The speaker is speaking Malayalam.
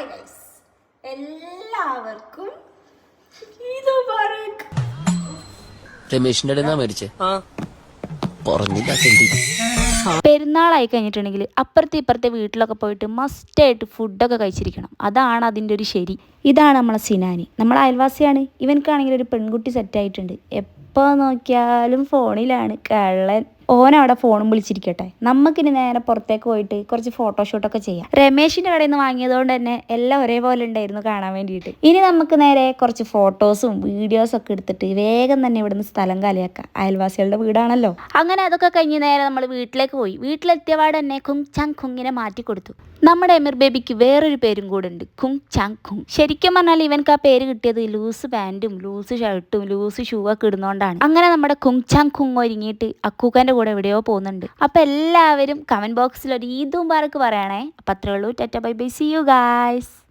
ഹായ് ഗൈസ് എല്ലാവർക്കും രമേശിന്റെ അടുന്നാ മരിച്ചേ പറഞ്ഞില്ല പെരുന്നാളായി കഴിഞ്ഞിട്ടുണ്ടെങ്കിൽ അപ്പുറത്തെ ഇപ്പുറത്തെ വീട്ടിലൊക്കെ പോയിട്ട് മസ്റ്റായിട്ട് ഫുഡൊക്കെ കഴിച്ചിരിക്കണം. അതാണ് അതിന്റെ ഒരു ശരി. ഇതാണ് നമ്മളെ സിനാനി. നമ്മളെ അയൽവാസിയാണ്. ഇവനക്കാണെങ്കിൽ ഒരു പെൺകുട്ടി സെറ്റായിട്ടുണ്ട് എപ്പോൾ നോക്കിയാലും ഫോണിലാണ്. കള്ളൻ. ഓൻ അവിടെ ഫോണും വിളിച്ചിരിക്കട്ടെ. നമുക്കിനി നേരെ പുറത്തേക്ക് പോയിട്ട് കുറച്ച് ഫോട്ടോഷൂട്ടൊക്കെ ചെയ്യാം. രമേശിന്റെ കടയിൽ നിന്ന് വാങ്ങിയതുകൊണ്ട് തന്നെ എല്ലാം ഒരേപോലെ ഉണ്ടായിരുന്നു കാണാൻ വേണ്ടിയിട്ട്. ഇനി നമുക്ക് നേരെ കുറച്ച് ഫോട്ടോസും വീഡിയോസും ഒക്കെ എടുത്തിട്ട് വേഗം തന്നെ ഇവിടുന്ന് സ്ഥലം കാലിയാക്കാം. അയൽവാസികളുടെ വീടാണല്ലോ. അങ്ങനെ അതൊക്കെ കഴിഞ്ഞ് നേരെ നമ്മൾ വീട്ടിലേക്ക് പോയി. വീട്ടിലെത്തിയപാട് തന്നെ കുങ് ചാങ് കുങ്ങിനെ മാറ്റി കൊടുത്തു. നമ്മുടെ എമിർ ബേബിക്ക് വേറൊരു പേരും കൂടെ ഉണ്ട്. കുങ് ചാങ് കുങ്. ശരിക്കും പറഞ്ഞാൽ ഇവൻക്ക് ആ പേര് കിട്ടിയത് ലൂസ് പാന്റും ലൂസ് ഷർട്ടും ലൂസ് ഷൂ ഒക്കെ ഇടുന്നോണ്ടാണ് അങ്ങനെ നമ്മുടെ കുങ്ചാങ് കുങ് ഒരുങ്ങിയിട്ട് അക്കൂക്കന്റെ കൂടെ എവിടെയോ പോകുന്നുണ്ട്. അപ്പം എല്ലാവരും കമന്റ് ബോക്സിൽ ഒരു ഈദും പാർക്ക് പറയണേ. അപ്പം അത്രേ ഉള്ളൂ. Tata bye bye. See you guys